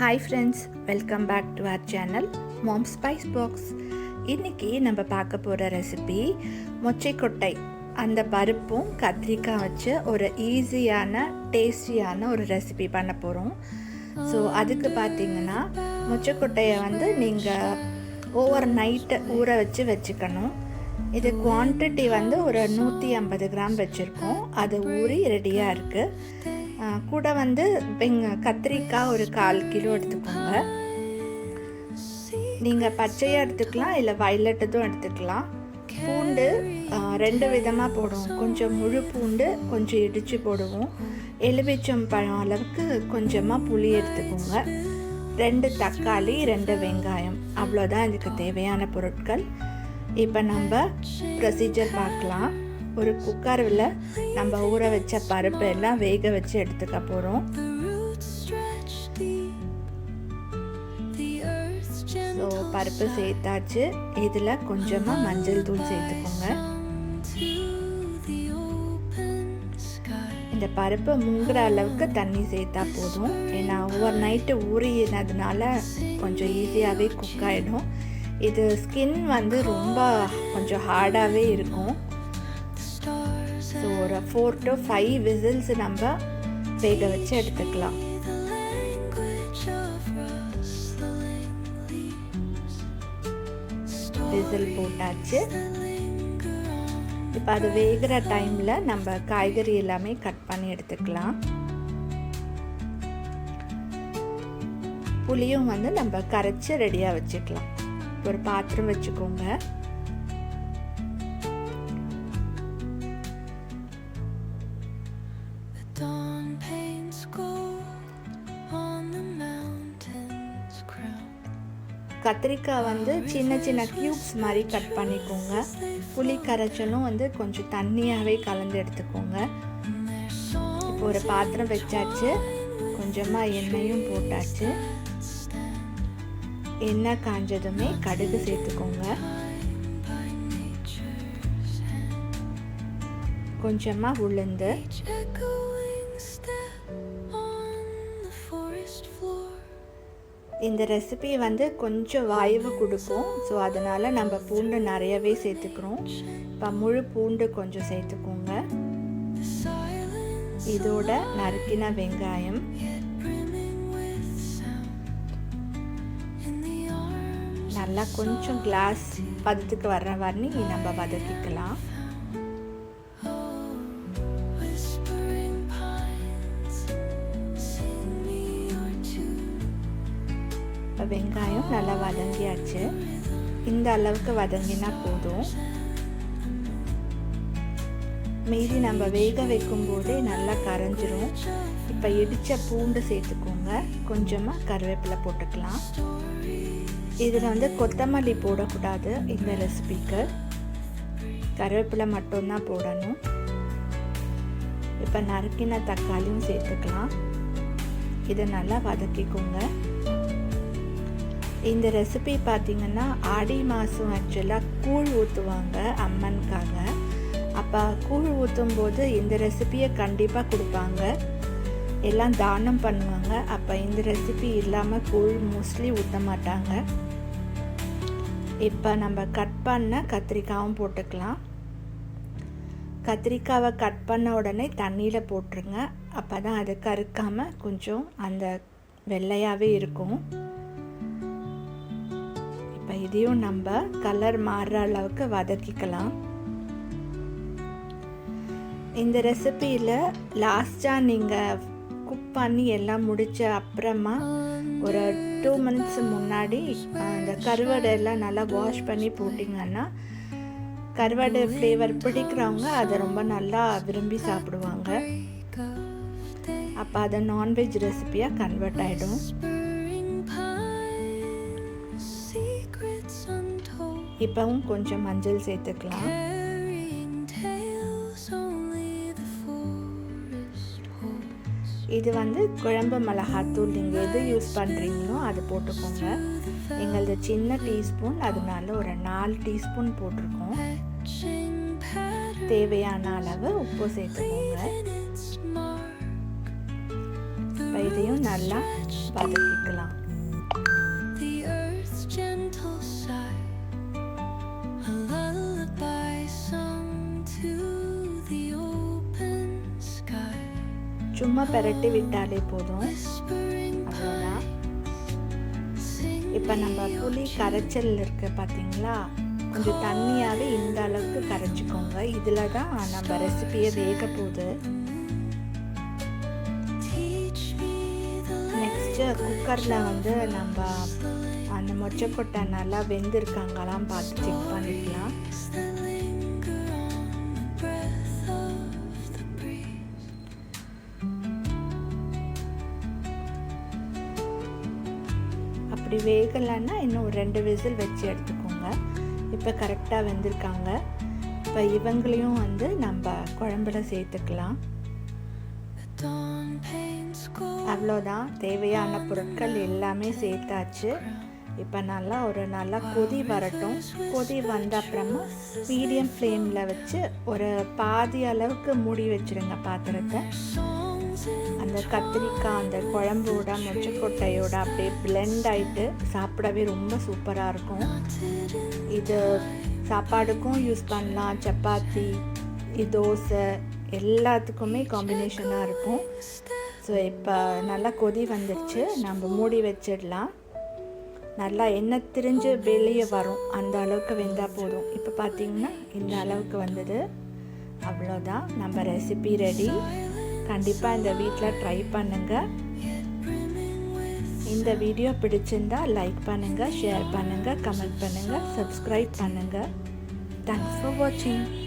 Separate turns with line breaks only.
Hi friends welcome back to our channel mom spice box இன்றைக்கி நம்ம பார்க்க போகிற ரெசிபி மொச்சைக்கொட்டை அந்த பருப்பும் கத்திரிக்காய் வச்சு ஒரு ஈஸியான டேஸ்டியான ஒரு ரெசிபி பண்ண போகிறோம் ஸோ அதுக்கு பார்த்தீங்கன்னா மொச்சைக்கொட்டையை வந்து நீங்கள் ஓவர் நைட்டு ஊற வச்சு வச்சுக்கணும். இது குவான்டிட்டி வந்து ஒரு நூற்றி ஐம்பது கிராம் வச்சுருக்கோம். அது ஊறி ரெடியாக இருக்குது கூட வந்து எங்கள் கத்திரிக்காய் ஒரு கால் கிலோ எடுத்துக்கோங்க. நீங்கள் பச்சையாக எடுத்துக்கலாம் இல்லை வயலட்டதும் எடுத்துக்கலாம். பூண்டு ரெண்டு விதமாக போடுவோம். கொஞ்சம் முழு பூண்டு கொஞ்சம் இடித்து போடுவோம். எலுமிச்சம் பழம் அளவுக்கு கொஞ்சமாக புளி எடுத்துக்கோங்க. ரெண்டு தக்காளி ரெண்டு வெங்காயம். அவ்வளோதான் இதுக்கு தேவையான பொருட்கள். இப்போ நம்ம ப்ரொசீஜர் பார்க்கலாம். ஒரு குக்கரில் நம்ம ஊற வச்ச பருப்பு எல்லாம் வேக வச்சு எடுத்துக்க போகிறோம் ஸோ பருப்பு சேர்த்தாச்சு. இதில் கொஞ்சமாக மஞ்சள் தூள் சேர்த்துக்கோங்க. இந்த பருப்பு மூங்குற அளவுக்கு தண்ணி சேர்த்தா போதும். ஏன்னா ஒவ்வொரு நைட்டு ஊறினதுனால கொஞ்சம் ஈஸியாகவே குக் ஆகிடும் இது ஸ்கின் வந்து ரொம்ப கொஞ்சம் ஹார்டாகவே இருக்கும். ஸோ ஒரு ஃபோர் டு ஃபைவ் விசில்ஸ் நம்ம வேக வச்சு எடுத்துக்கலாம். விசில் போட்டாச்சு. இப்போ அது வேகிற டைமில் நம்ம காய்கறி எல்லாமே கட் பண்ணி எடுத்துக்கலாம். புளியும் வந்து நம்ம கரைச்சி ரெடியாக வச்சுக்கலாம். ஒரு பாத்திரம் வச்சுக்கோங்க. கத்திரிக்காய் வந்து சின்ன சின்ன க்யூப்ஸ் மாதிரி கட் பண்ணிக்கோங்க. புளி கரைச்சலும் வந்து கொஞ்சம் தண்ணியாகவே கலந்து எடுத்துக்கோங்க. இப்போ ஒரு பாத்திரம் வச்சாச்சு. கொஞ்சமாக எண்ணெயும் போட்டாச்சு. எண்ணெய் காஞ்சதுமே கடுகு சேர்த்துக்கோங்க. கொஞ்சமாக உளுந்து. இந்த ரெசிபி வந்து கொஞ்சம் வாய்வு கொடுக்கும். ஸோ அதனால் நம்ம பூண்டு நிறையவே சேர்த்துக்கிறோம். இப்போ முழு பூண்டு கொஞ்சம் சேர்த்துக்கோங்க. இதோட நறுக்கின வெங்காயம். நல்லா கொஞ்சம் கிளாஸ் பதத்துக்கு வர்ற வரணி நம்ம வதக்கிக்கலாம். இப்போ வெங்காயம் நல்லா வதங்கியாச்சு. இந்த அளவுக்கு வதங்கினா போதும். மீதி நம்ம வேக வைக்கும் போதே நல்லா கரைஞ்சிரும். இப்போ இடித்த பூண்டு சேர்த்துக்கோங்க. கொஞ்சமாக கருவேப்பிலை போட்டுக்கலாம். இதில் வந்து கொத்தமல்லி போடக்கூடாது இந்த ரெசிபிக்கு. கருவேப்பிலை மட்டும்தான் போடணும். இப்போ நறுக்கின தக்காளியும் சேர்த்துக்கலாம். இதை நல்லா வதக்கிக்கோங்க. இந்த ரெசிபி பார்த்தீங்கன்னா ஆடி மாதம் ஆக்சுவலாக கூழ் ஊற்றுவாங்க அம்மனுக்காக. அப்போ கூழ் ஊற்றும் போது இந்த ரெசிபியை கண்டிப்பாக கொடுப்பாங்க. எல்லாம் தானம் பண்ணுவாங்க. அப்போ இந்த ரெசிபி இல்லாமல் கூழ் மோஸ்ட்லி ஊற்ற மாட்டாங்க. இப்போ நம்ம கட் பண்ண கத்திரிக்காவும் போட்டுக்கலாம். கத்திரிக்காவை கட் பண்ண உடனே தண்ணியில் போட்டுருங்க. அப்போ தான் அது கருக்காமல் கொஞ்சம் அந்த வெள்ளையாகவே இருக்கும். இதையும் நம்ம கலர் மாறுற அளவுக்கு வதக்கிக்கலாம். இந்த ரெசிபியில் லாஸ்ட்டாக நீங்கள் குக் பண்ணி எல்லாம் முடித்த அப்புறமா ஒரு டூ மந்த்ஸ் முன்னாடி அந்த கருவாடை எல்லாம் நல்லா வாஷ் பண்ணி போட்டிங்கன்னா கருவாடு ஃப்ளேவர் பிடிக்கிறவங்க அதை ரொம்ப நல்லா விரும்பி சாப்பிடுவாங்க. அப்போ அதை நான்வெஜ் ரெசிபியாக கன்வெர்ட் ஆகிடும் இப்போவும் கொஞ்சம் மஞ்சள் சேர்த்துக்கலாம். இது வந்து குழம்பு மிளகாத்தூள் நீங்கள் எது யூஸ் பண்ணுறீங்களோ அது போட்டுக்கோங்க. எங்களது சின்ன டீஸ்பூன் அதனால ஒரு நாலு டீஸ்பூன் போட்டிருக்கோம். தேவையான அளவு உப்பு சேர்த்துக்கோங்க. இப்போ இதையும் நல்லா வதக்கிக்கலாம். சும்மா பெரட்டி விட்டாலே போதும். அவ்வளோதான் இப்போ நம்ம புளி கரைச்சல் இருக்கு பார்த்தீங்களா கொஞ்சம் தண்ணியாகவே இந்த அளவுக்கு கரைச்சிக்கோங்க இதில் தான் நம்ம ரெசிபியை வேக போகுது நெக்ஸ்ட்டு குக்கரில் வந்து நம்ம அந்த மொச்சக்கொட்டை நல்லா வெந்திருக்காங்களாம் பார்த்து செக் பண்ணிக்கலாம். அப்படி வேகலைன்னா இன்னும் ஒரு ரெண்டு விசில் வச்சு எடுத்துக்கோங்க. இப்போ கரெக்டாக வெந்திருக்காங்க. இப்போ இவங்களையும் வந்து நம்ம குழம்புல சேர்த்துக்கலாம். அவ்வளோதான். தேவையான பொருட்கள் எல்லாமே சேர்த்தாச்சு. இப்போ நல்லா ஒரு நல்லா கொதி வரட்டும். கொதி வந்த அப்புறமா மீடியம் ஃப்ளேமில் வச்சு ஒரு பாதி அளவுக்கு மூடி வச்சுருங்க பாத்திரத்தை. அந்த கத்திரிக்காய் அந்த குழம்போட மொச்சக்கொட்டையோட அப்படியே பிளெண்ட் ஆகிட்டு சாப்பிடவே ரொம்ப சூப்பராக இருக்கும். இது சாப்பாடுக்கும் யூஸ் பண்ணலாம். சப்பாத்தி தோசை எல்லாத்துக்குமே காம்பினேஷனாக இருக்கும். ஸோ இப்போ நல்லா கொதி வந்துடுச்சு நம்ம மூடி வச்சிடலாம். நல்லா எண்ணெய் திரிஞ்சு வெளியே வரும். அந்த அளவுக்கு வெந்தால் போதும். இப்போ பார்த்தீங்கன்னா இந்த அளவுக்கு வந்தது. அவ்வளோதான் நம்ம ரெசிபி ரெடி கண்டிப்பாக இந்த வீட்டில் ட்ரை பண்ணுங்கள் இந்த வீடியோ பிடிச்சிருந்தா லைக் பண்ணுங்கள் ஷேர் பண்ணுங்கள் கமெண்ட் பண்ணுங்கள் சப்ஸ்கிரைப் பண்ணுங்கள் தேங்க்ஸ் ஃபார் வாட்சிங்